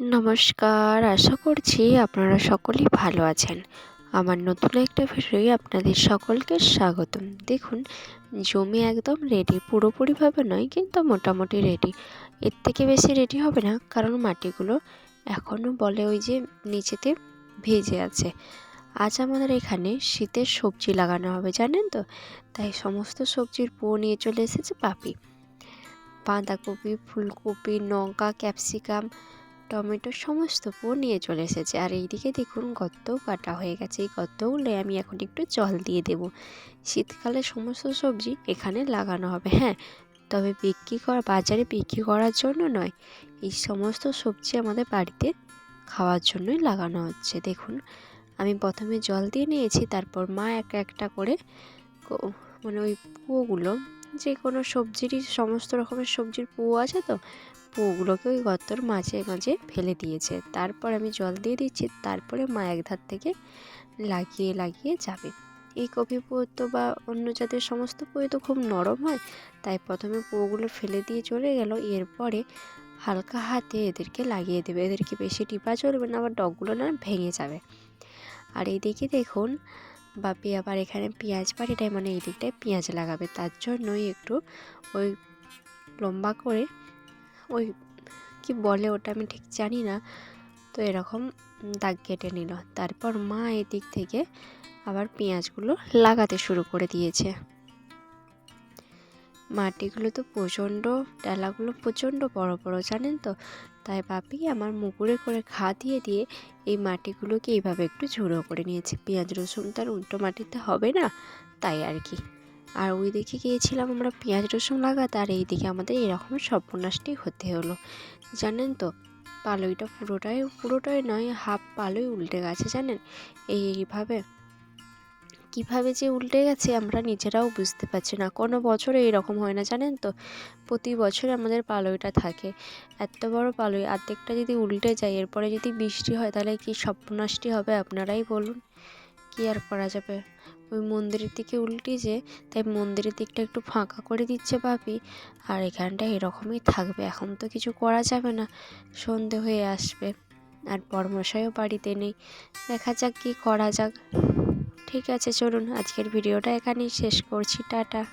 নমস্কার, আশা করছি আপনারা সকলেই ভালো আছেন। আমার নতুন একটা ভিডিওয়ে আপনাদের সকলকে স্বাগতম। দেখুন, জমি একদম রেডি পুরোপুরিভাবে নয়, কিন্তু মোটামুটি রেডি এর থেকে বেশি রেডি হবে না, কারণ মাটিগুলো এখনও বলে ওই যে নিচেতে ভেজে আছে। আজ আমাদের এখানে শীতের সবজি লাগানো হবে, জানেন তো? তাই সমস্ত সবজির পো নিয়ে চলে এসেছে পাপি। বাঁধাকপি, ফুলকপি, লঙ্কা, ক্যাপসিকাম টমেটো সমস্ত পো নিয়ে চলে এসেছে। আর এইদিকে দেখুন গর্তও কাটা হয়ে গেছে। এই গর্তগুলো আমি এখন একটু জল দিয়ে দেব। শীতকালে সমস্ত সবজি এখানে লাগানো হবে। হ্যাঁ তবে বিক্রি করা, বাজারে বিক্রি করার জন্য নয়, এই সমস্ত সবজি আমাদের বাড়িতে খাওয়ার জন্যই লাগানো হচ্ছে। দেখুন, আমি প্রথমে জল দিয়ে নিয়েছি, তারপর মা একটা একটা করে মানে ওই পুয়োগুলো যে কোনো সবজিরই, সমস্ত রকমের সবজির পুয়ো আছে তো পুয়োগুলোকে ওই গর্তর মাঝে মাঝে ফেলে দিয়েছে। তারপর আমি জল দিয়ে দিচ্ছি, তারপরে মা এক ধার থেকে লাগিয়ে লাগিয়ে যাবে। এই কপি তো বা অন্য জাতের সমস্ত পুয়ো তো খুব নরম হয়, তাই প্রথমে পুয়োগুলো ফেলে দিয়ে চলে গেল, এরপরে হালকা হাতে এদেরকে লাগিয়ে দেবে। এদেরকে বেশি টিপা চলবে না, আবার ডগগুলো না ভেঙে যাবে। আর এইদিকে দেখুন, বাপি আবার এখানে পেঁয়াজ বাড়িটায় মানে এই দিকটায় পেঁয়াজ লাগাবে। তার জন্যই একটু ওই লম্বা করে ওই কি বলে ওটা আমি ঠিক জানি না। তো এরকম দাগ কেটে নিল। তারপর মা এদিক থেকে আবার পেঁয়াজগুলো লাগাতে শুরু করে দিয়েছে। মাটিগুলো তো প্রচণ্ড, ডালাগুলো প্রচণ্ড বড় বড়, জানেন তো? তাই বাপি আমার মুকুরে করে ঘা দিয়ে দিয়ে এই মাটিগুলোকে এইভাবে একটু ঝুড়ো করে নিয়েছে। পেঁয়াজ রসুন তার উল্টো মাটিতে হবে না, তাই আর কি। আর ওই দিকে গিয়েছিলাম আমরা পেঁয়াজ, রসুন লাগাতে, আর এই দিকে আমাদের এরকম সর্বনাশটি হতে হলো। জানেন তো, পালইটা পুরোটাই পুরোটাই নয়, হাফ পালই উল্টে গেছে, জানেন? এইভাবে কীভাবে যে উল্টে গেছে আমরা নিজেরাও বুঝতে পারছি না। কোনো বছরে এরকম হয় না, জানেন তো? প্রতি বছরে আমাদের পালইটা থাকে। এত বড় পালই অর্ধেকটা যদি উল্টে যায়, এরপরে যদি বৃষ্টি হয়, তাহলে কি সর্বনাশটি হবে? আপনারাই বলুন। কি আর করা যাবে? ওই মন্দিরের দিকে উল্টে উল্টিয়েছে তাই মন্দিরের দিকটা একটু ফাঁকা করে দিচ্ছে ভাবি। আর এখানটা এরকমই থাকবে, এখন তো কিছু করা যাবে না, সন্ধে হয়ে আসবে। আর পরমশাইও বাড়িতে নেই, দেখা যাক কি করা যাক। ঠিক আছে, চলুন, আজকের ভিডিওটা এখানেই শেষ করছি, টাটা।